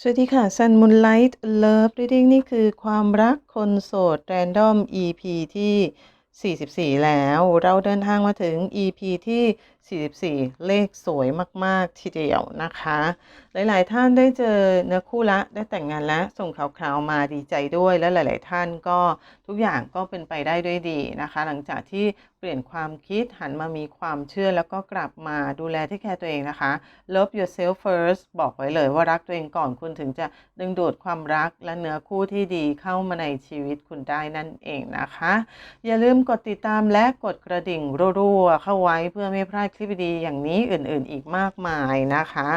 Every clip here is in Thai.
สวัสดีค่ะ Sun Moonlight Love Reading นี่คือความรักคนโสด Random EP ที่ 44 แล้ว เราเดินทางมาถึง EP ที่ 44 เลขสวยมาก ๆ ทีเดียวนะคะ หลาย ๆ ท่านได้เจอเนื้อคู่ละได้แต่งงานแล้วส่งข่าวๆมาดีใจด้วยและหลาย ๆ ท่านก็ทุกอย่างก็เป็นไปได้ด้วยดีนะคะ หลังจากที่เปลี่ยนความคิดหันมามีความเชื่อแล้วก็กลับมาดูแลที่แคร์ตัวเองนะคะ Love yourself first บอกไว้เลยว่ารักตัวเองก่อนคุณถึงจะดึงดูดความรักและเนื้อคู่ที่ดีเข้ามาในชีวิตคุณได้นั่นเองนะคะ อย่าลืมกดติดตามและกดกระดิ่งรัวๆเข้าไว้เพื่อไม่พลาดคลิปดีๆอย่างนี้อื่นๆอีกมากมายนะคะ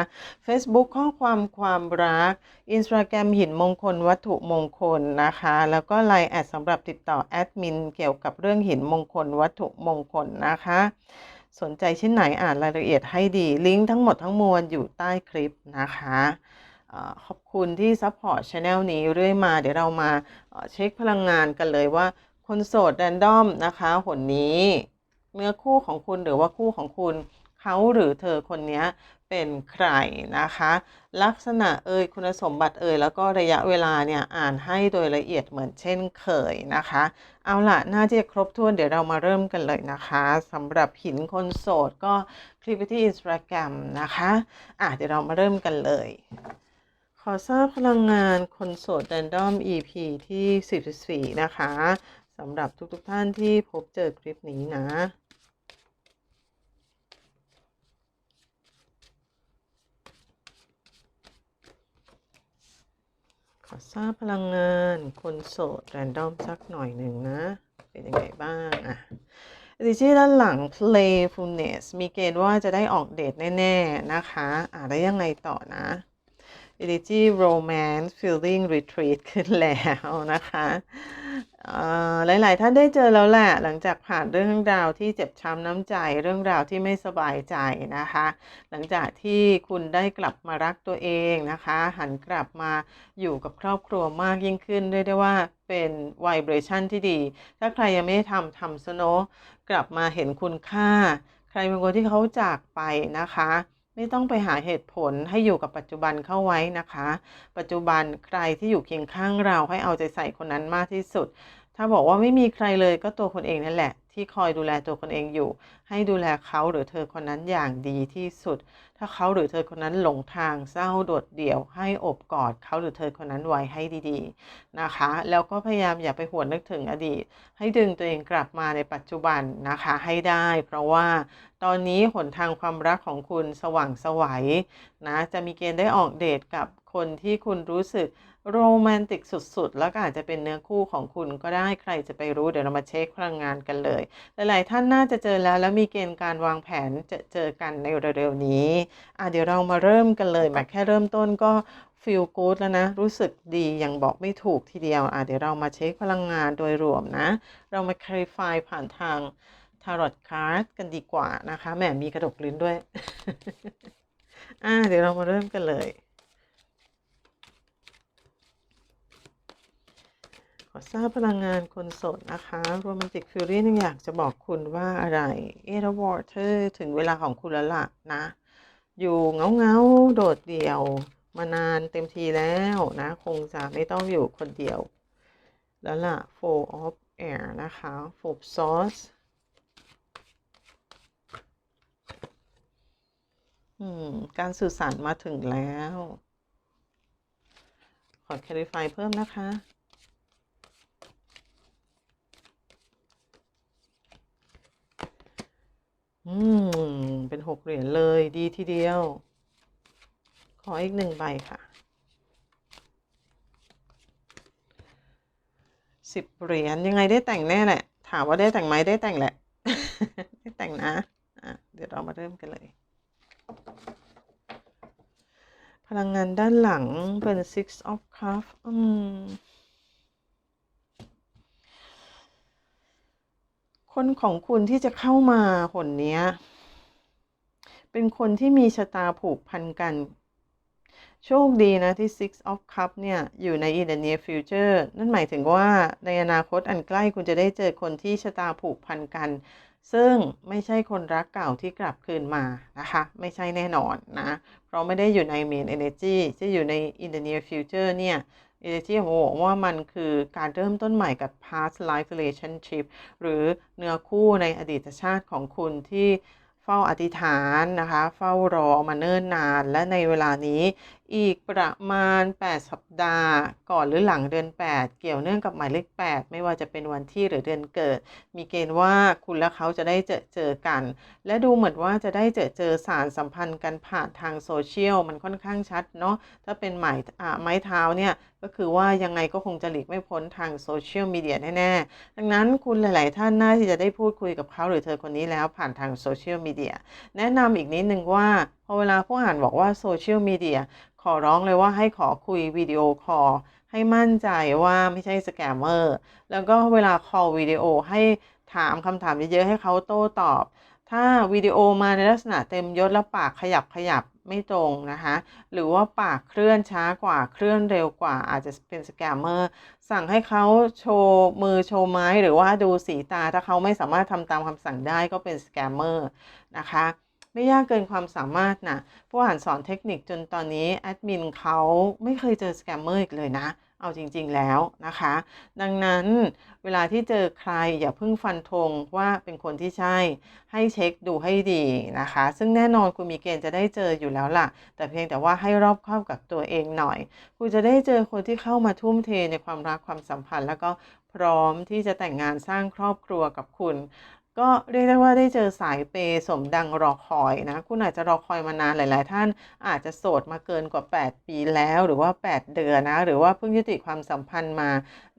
Facebook ข้อความความรัก Instagram หินมงคลวัตถุมงคลนะคะ แล้วก็ Line แอดสำหรับติดต่อแอดมินเกี่ยวกับเรื่องหินมงคลวัตถุมงคลนะคะ สนใจชิ้นไหนอ่านรายละเอียดให้ดี ลิงก์ทั้งหมดทั้งมวลอยู่ใต้คลิปนะคะขอบคุณที่ซัพพอร์ตช anel นี้เรื่อยมา เดี๋ยวเรามาเอ่อเช็คพลังงานกันเลยว่าคนโสดแรนดอมนะคะหนนี้ เนื้อคู่ของคุณหรือว่าคู่ของคุณ เขาหรือเธอคนนี้เป็นใครนะคะ ลักษณะเอ่ยคุณสมบัติเอ่ยแล้วก็ระยะเวลาเนี่ยอ่านให้โดยละเอียดเหมือนเช่นเคยนะคะ เอาละน่าจะครบถ้วนเดี๋ยวเรามาเริ่มกันเลยนะคะสำหรับหินคนโสดก็คลิปที่ Instagram นะคะอะเดี๋ยวเรามาเริ่มกันเลย ขอทราบพลังงานคนโสด Random EP ที่ 44 นะคะสำหรับทุกๆท่านที่พบเจอคลิปนี้นะ ขอทราบพลังงานคนโสดแรนดอมสักหน่อยหนึ่งนะ เป็นยังไงบ้างอะดิจิด้านหลัง playfulness มีเกณฑ์ว่าจะได้ออกเดทแน่ ๆ นะคะอ่าแล้วยังไงต่อนะ Energy Romance Feeling Retreat ขึ้นแล้วนะคะ หลาย ๆ ท่านได้เจอแล้วแหละ หลังจากผ่านเรื่องราวที่เจ็บช้ำน้ำใจเรื่องราวที่ไม่สบายใจนะคะ หลังจากที่คุณได้กลับมารักตัวเองนะคะ หันกลับมาอยู่กับครอบครัวมากยิ่งขึ้นเรียกได้ว่าเป็นไวเบรชันที่ดี ถ้าใครยังไม่ได้ทำทำซะเนอะกลับมาเห็นคุณค่า ใครบางคนที่เขาจากไปนะคะ ไม่ต้องไปหาเหตุผลให้อยู่กับปัจจุบันเข้าไว้นะคะ ปัจจุบันใครที่อยู่เคียงข้างเราให้เอาใจใส่คนนั้นมากที่สุด ถ้าบอกว่าไม่มีใครเลยก็ตัวคนเองนั่นแหละ ที่คอยดูแลตัวคนเองอยู่ ให้ดูแลเขาหรือเธอคนนั้นอย่างดีที่สุด ถ้าเขาหรือเธอคนนั้นหลงทางเศร้าโดดเดี่ยว ให้อบกอดเขาหรือเธอคนนั้นไว้ให้ดีๆนะคะ แล้วก็พยายามอย่าไปหวนนึกถึงอดีต ให้ดึงตัวเองกลับมาในปัจจุบันนะคะให้ได้ เพราะว่าตอนนี้หนทางความรักของคุณสว่างสวัยนะจะมีเกณฑ์ได้ออกเดทกับคนที่คุณรู้สึก โรแมนติกสุดๆ แล้วก็อาจจะเป็นเนื้อคู่ของคุณก็ได้ใครจะไปรู้เดี๋ยวเรามาเช็คพลังงานกันเลย หลายๆ ท่านน่าจะเจอแล้วแล้วมีเกณฑ์การวางแผนจะเจอกันในเร็วๆนี้อะเดี๋ยวเรามาเริ่มกันเลยแบบแค่เริ่มต้นก็ฟีลกู๊ดแล้วนะ รู้สึกดีอย่างบอกไม่ถูกทีเดียวอะเดี๋ยวเรามาเช็คพลังงานโดยรวมนะ เรามา clarify ผ่านทาง tarot card กันดีกว่านะคะแหมมีกระดกลิ้นด้วยอะเดี๋ยวเรามาเริ่มกันเลย อทราบพลังงานคนโสดนะคะโรแมนติกฟิลลิ่งอยากจะบอกคุณว่าอะไรเอรวอร์เธอถึงเวลาของคุณแล้วล่ะนะ อยู่เงาเงาๆโดดเดี่ยว มานานเต็มทีแล้วนะ คงจะไม่ต้องอยู่คนเดียว แล้วล่ะ four of air นะคะ four sauce อืมการสื่อสารมาถึงแล้ว ขอ clarify เพิ่มนะคะ อืม เป็นหกเหรียญเลยดีทีเดียว ขออีกหนึ่งใบค่ะสิบเหรียญยังไงได้แต่งแน่แหละ ถามว่าได้แต่งไหมได้แต่งแหละ ได้แต่งนะอะเดี๋ยวเรามาเริ่มกันเลย พลังงานด้านหลังเป็น six of cups อืม คนของคุณที่จะเข้ามาหนเนี้ยเป็นคนที่มีชะตาผูกพันกัน โชคดีนะที่ Six of Cup เนี่ย อยู่ใน in the near future นั่นหมายถึงว่าในอนาคตอันใกล้คุณจะได้เจอคนที่ชะตาผูกพันกัน ซึ่งไม่ใช่คนรักเก่าที่กลับคืนมานะคะ ไม่ใช่แน่นอนนะ เพราะไม่ได้อยู่ใน main energy ที่อยู่ใน in the near future เนี่ย energy ผมบอกว่ามันคือการเริ่มต้นใหม่กับ past life relationship หรือเนื้อคู่ในอดีตชาติของคุณที่เฝ้าอธิษฐานนะคะ เฝ้ารอมาเนิ่นนาน และในเวลานี้ อีกประมาณ 8 สัปดาห์ ก่อนหรือหลังเดือน 8 เกี่ยวเนื่องกับหมายเลข 8 ไม่ว่าจะเป็นวันที่หรือเดือนเกิด มีเกณฑ์ว่าคุณและเขาจะได้เจอเจอกัน และดูเหมือนว่าจะได้เจอเจอสารสัมพันธ์กันผ่านทางโซเชียลมันค่อนข้างชัดเนาะถ้าเป็นหมายอ่าไม้เท้าเนี่ยก็คือว่ายังไงก็คงจะหลีกไม่พ้นทางโซเชียลมีเดียแน่ๆดังนั้นคุณหลาย ๆ ท่านน่าที่จะได้พูดคุยกับเขาหรือเธอคนนี้แล้วผ่านทางโซเชียลมีเดียแนะนำอีกนิดนึงว่าพอเวลาผู้อ่านบอกว่าโซเชียลมีเดียขอร้องเลยว่าให้ขอคุยวิดีโอคอลให้มั่นใจว่าไม่ใช่สแกมเมอร์แล้วก็เวลาคอลวิดีโอให้ถามคำถามเยอะๆให้เขาโต้ตอบ ถ้าวิดีโอมาในลักษณะเต็มยศแล้วปากขยับขยับไม่ตรงนะคะ หรือว่าปากเคลื่อนช้ากว่าเคลื่อนเร็วกว่าอาจจะเป็นสแกมเมอร์สั่งให้เขาโชว์มือโชว์ไม้หรือว่าดูสีตาถ้าเขาไม่สามารถทำตามคำสั่งได้ก็เป็นสแกมเมอร์นะคะ ไม่ยากเกินความสามารถนะผู้อ่านสอนเทคนิคจนตอนนี้แอดมินเขาไม่เคยเจอสแกมเมอร์อีกเลยนะ เอาจริง ๆแล้วนะคะ ดังนั้นเวลาที่เจอใครอย่าเพิ่งฟันธงว่าเป็นคนที่ใช่ ให้เช็คดูให้ดีนะคะ ซึ่งแน่นอนคุณมีเกณฑ์จะได้เจออยู่แล้วล่ะ แต่เพียงแต่ว่าให้รอบครอบกับตัวเองหน่อย คุณจะได้เจอคนที่เข้ามาทุ่มเทในความรักความสัมพันธ์ แล้วก็พร้อมที่จะแต่งงานสร้างครอบครัวกับคุณ ก็เรียกได้ว่าได้เจอสายเปย์สมดังรอคอยนะ คุณอาจจะรอคอยมานานหลาย ๆ ท่านอาจจะโสดมาเกินกว่า 8 ปีแล้วหรือว่า 8 เดือนนะ หรือว่าเพิ่งยุติความสัมพันธ์มา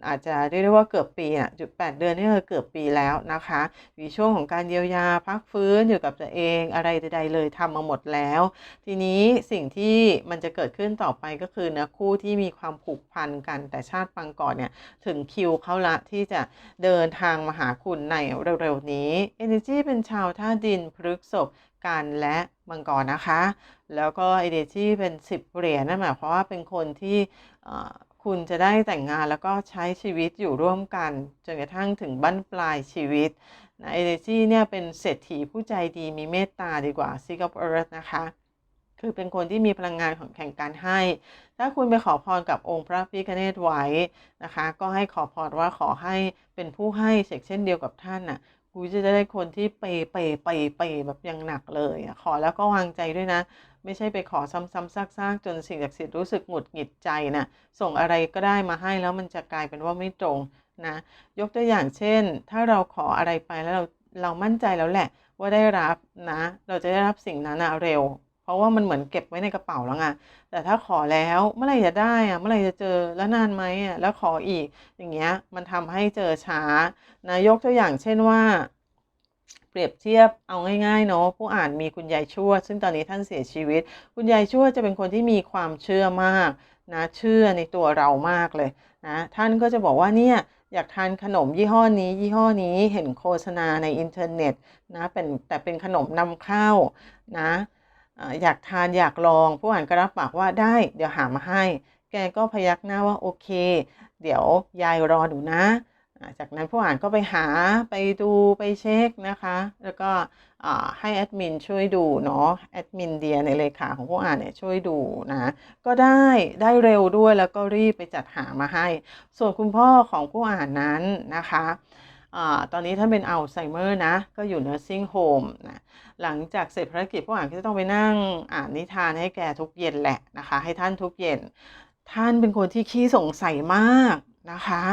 อาจจะเรียกได้ว่าเกือบปีอะจุดแปดเดือนนี่คือเกือบปีแล้วนะคะมีช่วงของการเยียวยาพักฟื้นอยู่กับตัวเองอะไรใดๆเลยทำมาหมดแล้ว ทีนี้สิ่งที่มันจะเกิดขึ้นต่อไปก็คือนะคู่ที่มีความผูกพันกันแต่ชาติปังก่อนเนี่ยถึงคิวเขาละที่จะเดินทางมาหาคุณในเร็วๆนี้ Energy เป็นชาวธาดินพฤกษบกันและมังกรนะคะ แล้วก็ Energy เป็น 10 เหรียญนั่นหมายความว่าเป็นคนที่ คุณจะได้แต่งงานแล้วก็ใช้ชีวิตอยู่ร่วมกัน จนกระทั่งถึงบั้นปลายชีวิตนะเอเนจีเนี่ยเป็นเศรษฐีผู้ใจดีมีเมตตาดีกว่า Six of Earth นะคะ คือเป็นคนที่มีพลังงานของแข่งการให้ ถ้าคุณไปขอพรกับองค์พระพิฆเนศไว้นะคะ ก็ให้ขอพรว่าขอให้เป็นผู้ให้เช่นเดียวกับท่านน่ะ กูจะได้คนที่เปย์เปย์เปย์เปแบบยังหนักเลยขอแล้วก็วางใจด้วยนะ ไม่ใช่ไปขอซ้ำๆซากๆ จนสิ่งศักดิ์สิทธิ์รู้สึกหงุดหงิดใจนะส่งอะไรก็ได้มาให้แล้วมันจะกลายเป็นว่าไม่ตรงนะยกตัวอย่างเช่น ถ้าเราขออะไรไปแล้วเราเรามั่นใจแล้วแหละว่าได้รับนะ เราจะได้รับสิ่งนั้นเร็ว เพราะว่ามันเหมือนเก็บไว้ในกระเป๋าแล้วไงแต่ถ้าขอแล้วเมื่อไหร่จะได้อะเมื่อไหร่จะเจอแล้วนานไหมอะแล้วขออีก อย่างเงี้ยมันทำให้เจอช้านะยกตัวอย่างเช่นว่า เปรียบเทียบเอาง่ายๆเนาะผู้อ่านมีคุณยายชั่ว ซึ่งตอนนี้ท่านเสียชีวิต คุณยายชั่วจะเป็นคนที่มีความเชื่อมากนะเชื่อในตัวเรามากเลยนะท่านก็จะบอกว่าเนี่ยอยากทานขนมยี่ห้อนี้ ยี่ห้อนี้เห็นโฆษณาในอินเทอร์เน็ตนะเป็นแต่เป็นขนมนำเข้านะ อยากทานอยากลอง ผู้อ่านก็รับปากว่าได้ เดี๋ยวหามาให้ แกก็พยักหน้าว่าโอเค เดี๋ยวยายรอดูนะ จากนั้นผู้อ่านก็ไปหาไปดูไปเช็คนะคะ แล้วก็ให้แอดมินช่วยดูเนาะแอดมินเดียในเลขาของผู้อ่านเนี่ยช่วยดูนะก็ได้ได้เร็วด้วยแล้วก็รีบไปจัดหามาให้ ส่วนคุณพ่อของผู้อ่านนั้นนะคะ ตอนนี้ท่านเป็นอัลไซเมอร์นะ ก็อยู่ nursing home นะ หลังจากเสร็จภารกิจผู้อ่านก็จะต้องไปนั่งอ่านนิทานให้แกทุกเย็นแหละนะคะ ให้ท่านทุกเย็น ท่านเป็นคนที่ขี้สงสัยมากนะคะ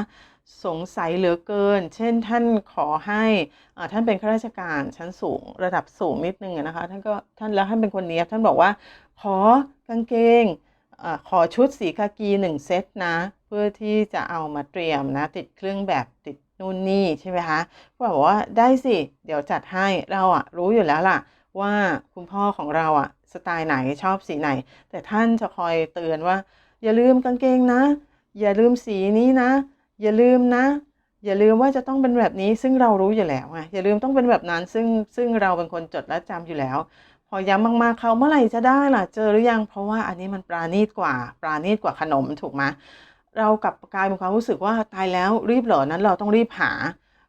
สงสัยเหลือเกิน เช่นท่านขอให้ท่านเป็นข้าราชการชั้นสูงระดับสูงนิดนึงนะคะ ท่านก็ท่านแล้วท่านเป็นคนเนี้ยท่านบอกว่าขอกางเกงอขอชุดสีกากีหนึ่งเซตนะ เพื่อที่จะเอามาเตรียมนะ ติดเครื่องแบบติด นู่นนี่ใช่ไหมคะก็บอกว่าได้สิ เดี๋ยวจัดให้เราอะรู้อยู่แล้วล่ะ ว่าคุณพ่อของเราอะสไตล์ไหนชอบสีไหน แต่ท่านจะคอยเตือนว่า อย่าลืมกางเกงนะ อย่าลืมสีนี้นะ อย่าลืมนะ อย่าลืมว่าจะต้องเป็นแบบนี้ซึ่งเรารู้อยู่แล้วไงอย่าลืมต้องเป็นแบบนั้นซึ่งซึ่งเราเป็นคนจดและจำอยู่แล้ว พอย้ำมากๆเขาเมื่อไหร่จะได้ล่ะเจอหรือยังเพราะว่าอันนี้มันปราณีตกว่า ปราณีตกว่าขนมถูกไหม เรากลับกลายเป็นความรู้สึกว่าตายแล้วรีบเหรอนั้นเราต้องรีบหา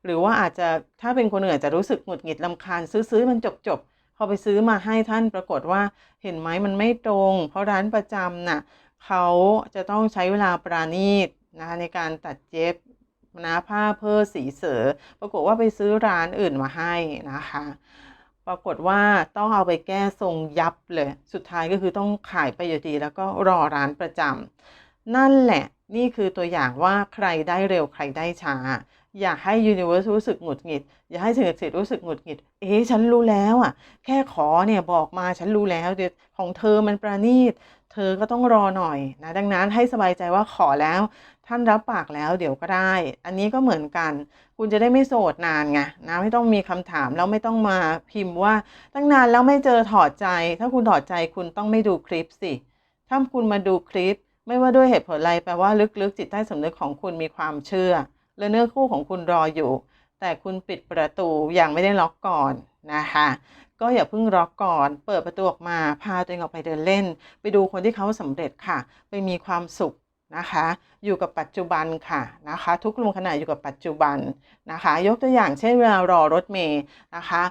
หรือว่าอาจจะถ้าเป็นคนอื่นอาจจะรู้สึกหงุดหงิดลำคาญซื้อๆมันจบๆพอไปซื้อมาให้ท่านปรากฏว่าเห็นไหมมันไม่ตรง เพราะร้านประจำน่ะเขาจะต้องใช้เวลาปราณีตนะคะในการตัดเย็บนะผ้าเพื่อสีเสือปรากฏว่าไปซื้อร้านอื่นมาให้นะคะ ปรากฏว่าต้องเอาไปแก้ทรงยับเลย สุดท้ายก็คือต้องขายไปอยู่ดีแล้วก็รอร้านประจำ นั่นแหละนี่คือตัวอย่างว่าใครได้เร็วใครได้ช้า อย่าให้ Universe รู้สึกหงุดหงิด อย่าให้สิ่งศักดิ์สิทธิ์รู้สึกหงุดหงิด เอ๊ะฉันรู้แล้วอะ แค่ขอเนี่ยบอกมาฉันรู้แล้วเดี๋ยวของเธอมันประณีต เธอก็ต้องรอหน่อยนะ ดังนั้นให้สบายใจว่าขอแล้ว ท่านรับปากแล้วเดี๋ยวก็ได้ อันนี้ก็เหมือนกัน คุณจะได้ไม่โสดนานไงนะไม่ต้องมีคำถามแล้วไม่ต้องมาพิมพ์ว่า ตั้งนานแล้วไม่เจอถอดใจ ถ้าคุณถอดใจคุณต้องไม่ดูคลิปสิถ้าคุณมาดูคลิป ไม่ว่าด้วยเหตุผลอะไรแปลว่าลึกๆ จิตใต้สำนึกของคุณมีความเชื่อ และเนื้อคู่ของคุณรออยู่ แต่คุณปิดประตูอย่างไม่ได้ล็อกก่อนนะคะก็อย่าเพิ่งล็อกก่อน เปิดประตูออกมา พาตัวเองออกไปเดินเล่น ไปดูคนที่เขาสำเร็จค่ะ ไปมีความสุขนะคะ อยู่กับปัจจุบันค่ะนะคะ ทุกลมขณะอยู่กับปัจจุบันนะคะ ยกตัวอย่างเช่นเวลารอรถเมย์นะคะ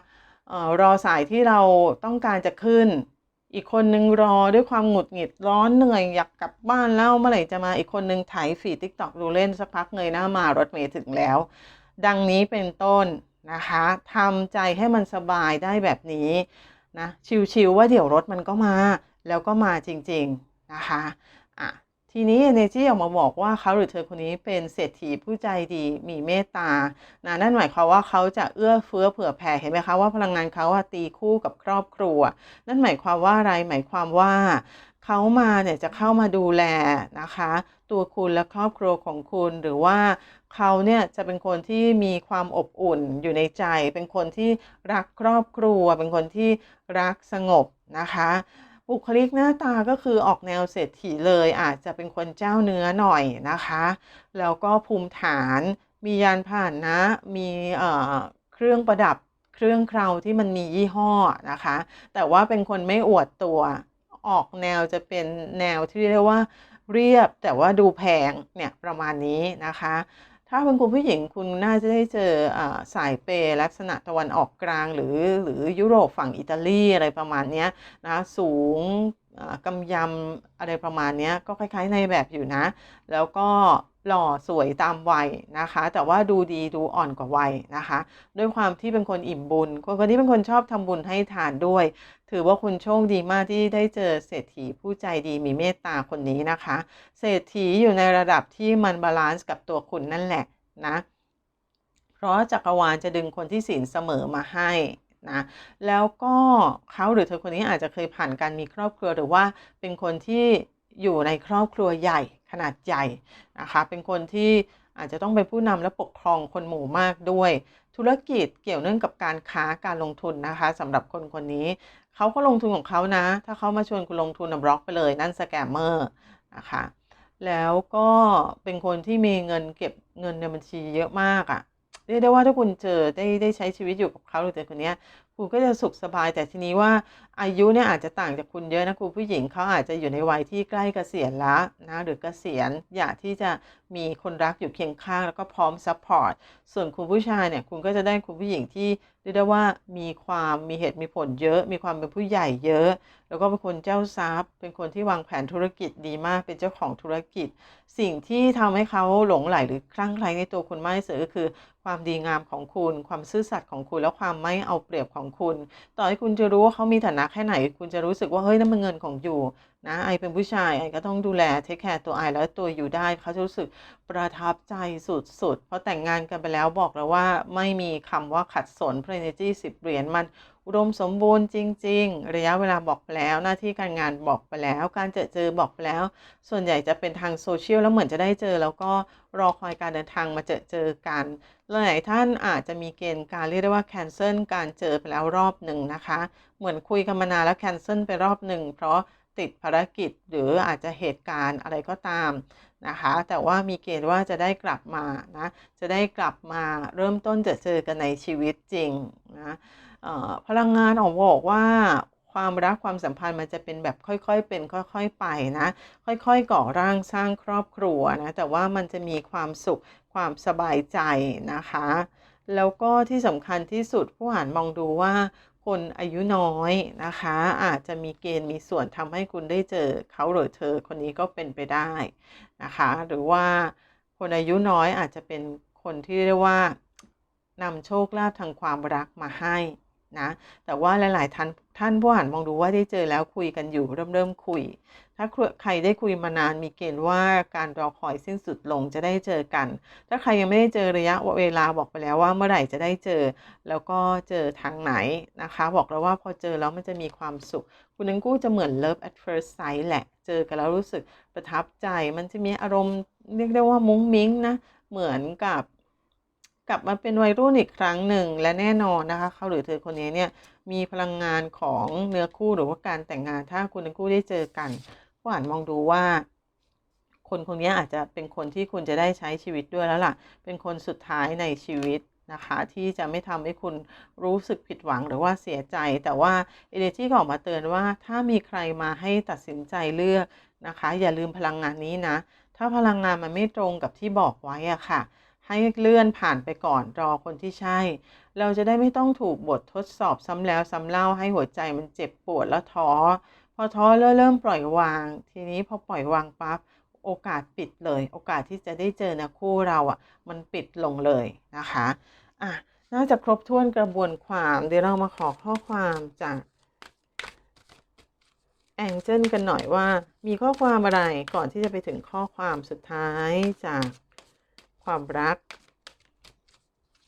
ออรอสายที่เราต้องการจะขึ้น อีกคนนึงรอด้วยความหงุดหงิดร้อนเหนื่อยอยากกลับบ้านแล้วเมื่อไหร่จะมาอีกคนนึงถ่ายฟีดทิกตอกดูเล่นสักพักเงยหน้ามารถเมย์ถึงแล้ว ดังนี้เป็นต้นนะคะทำใจให้มันสบายได้แบบนี้นะชิวๆว่าเดี๋ยวรถมันก็มา แล้วก็มาจริง ๆนะคะ ทีนี้เนจีออกมาบอกว่าเขาหรือเธอคนนี้เป็นเศรษฐีผู้ใจดีมีเมตตานะนั่นหมายความว่าเขาจะเอื้อเฟื้อเผื่อแผ่เห็นไหมคะว่าพลังงานเขาตีคู่กับครอบครัว นั่นหมายความว่าอะไรหมายความว่าเขามาเนี่ยจะเข้ามาดูแลนะคะ ตัวคุณและครอบครัวของคุณหรือว่าเขาเนี่ยจะเป็นคนที่มีความอบอุ่นอยู่ในใจ เป็นคนที่รักครอบครัว เป็นคนที่รักสงบนะคะ บุคลิกหน้าตาก็คือออกแนวเศรษฐีเลยอาจจะเป็นคนเจ้าเนื้อหน่อยนะคะ แล้วก็ภูมิฐานมียานผ่านนะ มีเอ่อเครื่องประดับเครื่องเคราที่มันมียี่ห้อนะคะ แต่ว่าเป็นคนไม่อวดตัวออกแนวจะเป็นแนวที่เรียกว่าเรียบแต่ว่าดูแพงเนี่ยประมาณนี้นะคะ ถ้าเป็นคุณผู้หญิงคุณน่าจะได้เจออสายเปย์ลักษณะตะวันออกกลางหรือหรือยุโรปฝั่งอิตาลีอะไรประมาณนี้นะสูงกำยำอะไรประมาณนี้ก็คล้ายๆในแบบอยู่นะ แล้วก็หล่อสวยตามวัยนะคะ แต่ว่าดูดีดูอ่อนกว่าวัยนะคะ ด้วยความที่เป็นคนอิ่มบุญ คนคนนี้เป็นคนชอบทำบุญให้ทานด้วย ถือว่าคุณโชคดีมากที่ได้เจอเศรษฐีผู้ใจดีมีเมตตาคนนี้นะคะ เศรษฐีอยู่ในระดับที่มันบาลานซ์กับตัวคุณนั่นแหละนะ เพราะจักรวาลจะดึงคนที่ศีลเสมอมาให้นะแล้วก็เขาหรือเธอคนนี้อาจจะเคยผ่านการมีครอบครัวหรือว่าเป็นคนที่อยู่ในครอบครัวใหญ่ขนาดใหญ่นะคะ เป็นคนที่ อาจจะต้องเป็นผู้นำและปกครองคนหมู่มากด้วย ธุรกิจเกี่ยวเนื่องกับการค้าการลงทุนนะคะสำหรับคนคนนี้ เขาก็ลงทุนของเขานะ ถ้าเขามาชวนคุณลงทุนนะบล็อกไปเลยนั่นสแกมเมอร์นะคะแล้วก็เป็นคนที่มีเงินเก็บเงินในบัญชีเยอะมากอะ่ะเรียกได้ว่าถ้าคุณเจอได้ได้ใช้ชีวิตอยู่กับเขาหรือเจอคนนี้ย คุณก็จะสุขสบายแต่ทีนี้ว่าอายุเนี่ยอาจจะต่างจากคุณเยอะนะคุณผู้หญิงเขาอาจจะอยู่ในวัยที่ใกล้เกษียณแล้วนะหรือเกษียณอยากที่จะมีคนรักอยู่เคียงข้าง แล้วก็พร้อมซัพพอร์ตส่วนคุณผู้ชายเนี่ยคุณก็จะได้คุณผู้หญิงที่ เรียกได้ว่ามีความมีเหตุมีผลเยอะ มีความเป็นผู้ใหญ่เยอะ แล้วก็เป็นคนเจ้าทรัพย์ เป็นคนที่วางแผนธุรกิจดีมากเป็นเจ้าของธุรกิจ สิ่งที่ทำให้เขาหลงใหลหรือคลั่งไคล้ในตัวคุณมากที่สุดก็คือ ความดีงามของคุณ ความซื่อสัตย์ของคุณและความไม่เอาเปรียบของคุณ ต่อให้คุณจะรู้ว่าเขามีฐานะแค่ไหน คุณจะรู้สึกว่าเฮ้ยนั่นมันเงินของอยู่ นะไอเป็นผู้ชายไอก็ต้องดูแลเทคแคร์ตัวไอแล้วตัวอยู่ได้เขาจะรู้สึกประทับใจสุดๆ เพราะแต่งงานกันไปแล้วบอกแล้วว่าไม่มีคำว่าขัดสน p r e n e r g y สิบเหรียญมันอุดมสมบูรณ์จริง ๆ ระยะเวลาบอกไปแล้ว หน้าที่การงานบอกไปแล้ว การเจอเจอบอกไปแล้ว ส่วนใหญ่จะเป็นทางโซเชียลแล้วเหมือนจะได้เจอ แล้วก็รอคอยการเดินทางมาเจอเจอกันหลายท่านอาจจะมีเกณฑ์การเรียกได้ว่าแคนเซิลการเจอไปแล้วรอบหนึ่งนะคะ เหมือนคุยกันมานานแล้วแคนเซิลไปรอบหนึ่งเพราะ ติดภารกิจหรืออาจจะเหตุการณ์อะไรก็ตามนะคะ แต่ว่ามีเกณฑ์ว่าจะได้กลับมานะจะได้กลับมาเริ่มต้นจะเจอกันในชีวิตจริงนะพลังงานออกบอกว่าความรักความสัมพันธ์มันจะเป็นแบบค่อยๆ เป็นค่อยๆไปนะ ค่อยๆก่อร่างสร้างครอบครัวนะแต่ว่ามันจะมีความสุขความสบายใจนะคะ แล้วก็ที่สำคัญที่สุดผู้อ่านมองดูว่า คนอายุน้อยนะคะ อาจจะมีเกณฑ์มีส่วนทำให้คุณได้เจอเขาหรือเธอคนนี้ก็เป็นไปได้นะคะ หรือว่าคนอายุน้อยอาจจะเป็นคนที่เรียกว่านำโชคลาภทางความรักมาให้ นะแต่ว่าหลาย ๆ ท่านท่านผู้อ่านมองดูว่าได้เจอแล้วคุยกันอยู่เริ่มเริ่มคุย ถ้าใครได้คุยมานานมีเกณฑ์ว่าการรอคอยสิ้นสุดลงจะได้เจอกัน ถ้าใครยังไม่ได้เจอระยะเวลาบอกไปแล้วว่าเมื่อไหร่จะได้เจอ แล้วก็เจอทางไหนนะคะ บอกแล้วว่าพอเจอแล้วมันจะมีความสุข คุณนังกู้จะเหมือน love at first sight แหละ เจอกันแล้วรู้สึกประทับใจ มันจะมีอารมณ์เรียกได้ว่ามุ้งมิ้งนะเหมือนกับ กลับมาเป็นวัยรุ่นอีกครั้งหนึ่งและแน่นอนนะคะ เขาหรือเธอคนนี้เนี่ยมีพลังงานของเนื้อคู่หรือว่าการแต่งงานถ้าคุณทั้งคู่ได้เจอกันก็อ่านมองดูว่า คนคนนี้อาจจะเป็นคนที่คุณจะได้ใช้ชีวิตด้วยแล้วล่ะ เป็นคนสุดท้ายในชีวิตนะคะที่จะไม่ทำให้คุณรู้สึกผิดหวังหรือว่าเสียใจ แต่ว่าเอเนจีก็ออกมาเตือนว่าถ้ามีใครมาให้ตัดสินใจเลือกนะคะ อย่าลืมพลังงานนี้นะ ถ้าพลังงานมันไม่ตรงกับที่บอกไว้อะค่ะ ให้เลื่อนผ่านไปก่อนรอคนที่ใช่ เราจะได้ไม่ต้องถูกบททดสอบซ้ำแล้วซ้ำเล่าให้หัวใจมันเจ็บปวดแล้วท้อ พอท้อแล้วเริ่มปล่อยวาง ทีนี้พอปล่อยวางปั๊บโอกาสปิดเลย โอกาสที่จะได้เจอนะคู่เราอะ่ะ มันปิดลงเลยนะคะอะน่าจะครบถ้วนกระบวนความเดี๋ยวเรามาขอข้อความจากแองเจิลกันหน่อยว่ามีข้อความอะไรก่อนที่จะไปถึงข้อความสุดท้ายจาก ความรัก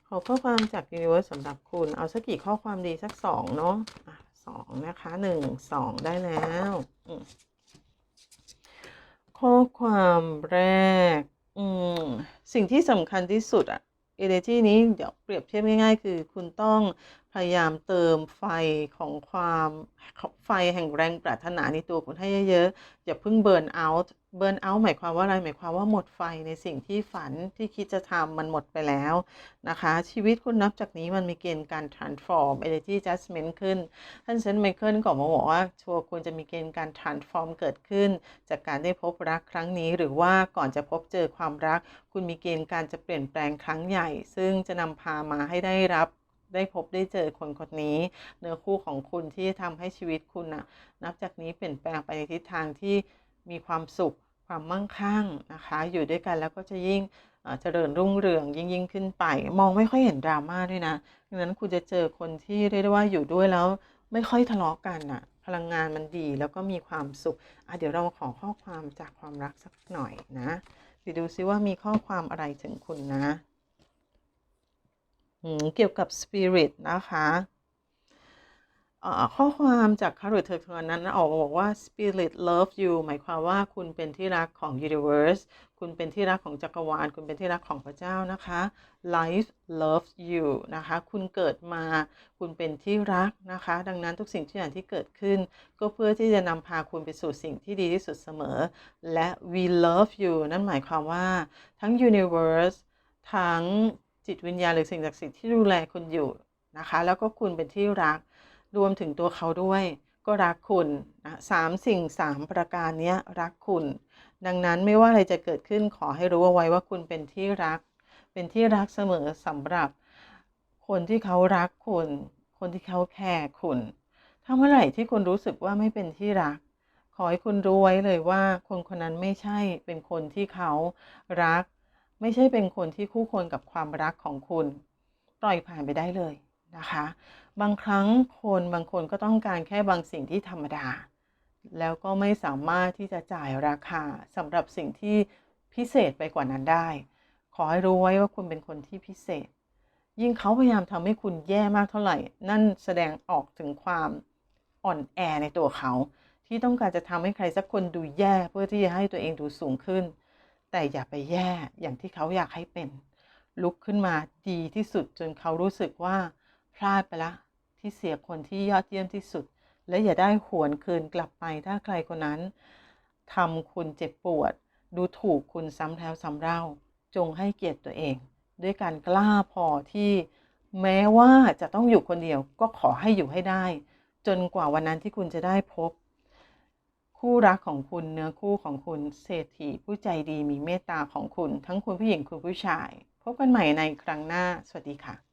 ขอข้อความจากยูนิเวอร์สำหรับคุณ เอาสักกี่ข้อความดีสักสองเนาะะสองนะคะหนึ่งสองได้แล้วข้อความแรก อืม สิ่งที่สำคัญที่สุดอะเอเนจีนี้เดี๋ยวเปรียบเทียบง่ายๆ คือคุณต้องพยายามเติมไฟของความไฟแห่งแรงปรารถนาในตัวคุณให้เยอะๆ อย่าเพิ่งเบิร์นเอาท์เบิร์นเอาท์หมายความว่าอะไร หมายความว่าหมดไฟในสิ่งที่ฝันที่คิดจะทำมันหมดไปแล้วนะคะ ชีวิตคุณนับจากนี้มันมีเกณฑ์การ transform energy adjustment ขึ้น ท่านเซนไมเคิลก็มาบอกว่าชัวร์คุณจะมีเกณฑ์การ transform เกิดขึ้น จากการได้พบรักครั้งนี้ หรือว่าก่อนจะพบเจอความรัก คุณมีเกณฑ์การจะเปลี่ยนแปลงครั้งใหญ่ ซึ่งจะนำพามาให้ได้รับ ได้พบได้เจอคนคนนี้ เนื้อคู่ของคุณที่ทำให้ชีวิตคุณนะนับจากนี้เปลี่ยนแปลงไปในทิศทางที่มีความสุข ความมั่งคั่งนะคะ อยู่ด้วยกันแล้วก็จะยิ่งเจริญรุ่งเรืองยิ่งยิ่งขึ้นไป มองไม่ค่อยเห็นดราม่าด้วยนะดังนั้นคุณจะเจอคนที่เรียกได้ว่าอยู่ด้วยแล้วไม่ค่อยทะเลาะกันอะพลังงานมันดีแล้วก็มีความสุขอะเดี๋ยวเราขอข้อความจากความรักสักหน่อยนะไปดูซิว่ามีข้อความอะไรถึงคุณนะ เกี่ยวกับ Spirit นะคะข้อความจากคารุเธอคนนั้นออกบอกว่า Spirit love you หมายความว่าคุณเป็นที่รักของ Universe คุณเป็นที่รักของจักรวาล คุณเป็นที่รักของพระเจ้านะคะ Life loves you นะคะ คุณเกิดมา คุณเป็นที่รักนะคะ ดังนั้นทุกสิ่งทุกอย่างที่เกิดขึ้น ก็เพื่อที่จะนำพาคุณไปสู่สิ่งที่ดีที่สุดเสมอ และ we love you นั่นหมายความว่าทั้ง Universe ทั้ง จิตวิญญาณหรือสิ่งศักดิ์สิทธิ์ที่ดูแลคุณอยู่นะคะ แล้วก็คุณเป็นที่รักรวมถึงตัวเขาด้วย ก็รักคุณนะสามสิ่งสามประการนี้รักคุณ ดังนั้นไม่ว่าอะไรจะเกิดขึ้นขอให้รู้เอาไว้ว่าคุณเป็นที่รัก เป็นที่รักเสมอสำหรับ คนที่เขารักคุณ คนที่เขาแคร์คุณถ้าเมื่อไหร่ที่คุณรู้สึกว่าไม่เป็นที่รัก ขอให้คุณรู้ไว้เลยว่าคนคนนั้นไม่ใช่เป็นคนที่เขารัก ไม่ใช่เป็นคนที่คู่ควรกับความรักของคุณ ปล่อยผ่านไปได้เลยนะคะ บางครั้งคนบางคนก็ต้องการแค่บางสิ่งที่ธรรมดา แล้วก็ไม่สามารถที่จะจ่ายราคาสำหรับสิ่งที่พิเศษไปกว่านั้นได้ ขอให้รู้ไว้ว่าคุณเป็นคนที่พิเศษ ยิ่งเขาพยายามทำให้คุณแย่มากเท่าไหร่ นั่นแสดงออกถึงความอ่อนแอในตัวเขา ที่ต้องการจะทำให้ใครสักคนดูแย่เพื่อที่จะให้ตัวเองดูสูงขึ้น แต่อย่าไปแย่อย่างที่เขาอยากให้เป็น ลุกขึ้นมาดีที่สุดจนเขารู้สึกว่า พลาดไปละ ที่เสียคนที่ยอดเยี่ยมที่สุด และอย่าได้หวนคืนกลับไปถ้าใครคนนั้นทำคุณเจ็บปวด ดูถูกคุณซ้ำแล้วซ้ำเล่า จงให้เกียรติตัวเอง ด้วยการกล้าพอที่แม้ว่าจะต้องอยู่คนเดียวก็ขอให้อยู่ให้ได้ จนกว่าวันนั้นที่คุณจะได้พบ คู่รักของคุณเนื้อคู่ของคุณเศรษฐีผู้ใจดีมีเมตตาของคุณ ทั้งคุณผู้หญิงคุณผู้ชาย พบกันใหม่ในครั้งหน้า สวัสดีค่ะ